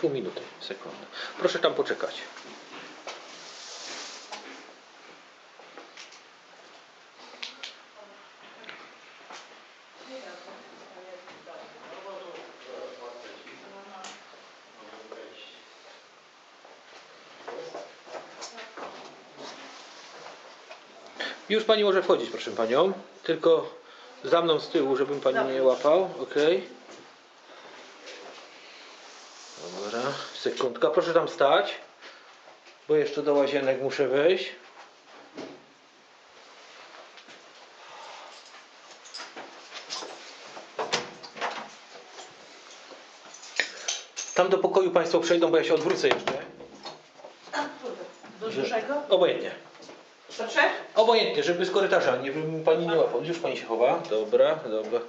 Pół minuty, sekundę. Proszę tam poczekać. Już pani może wchodzić, proszę panią. Tylko za mną z tyłu, żebym pani nie łapał. Ok. Dobra, sekundka. Proszę tam stać. Bo jeszcze do łazienek muszę wejść. Tam do pokoju Państwo przejdą, bo ja się odwrócę jeszcze. Do dużego? Obojętnie. Do trzech? Obojętnie, żeby z korytarza, nie żeby pani nie łapał. Już pani się chowa. Dobra, dobra.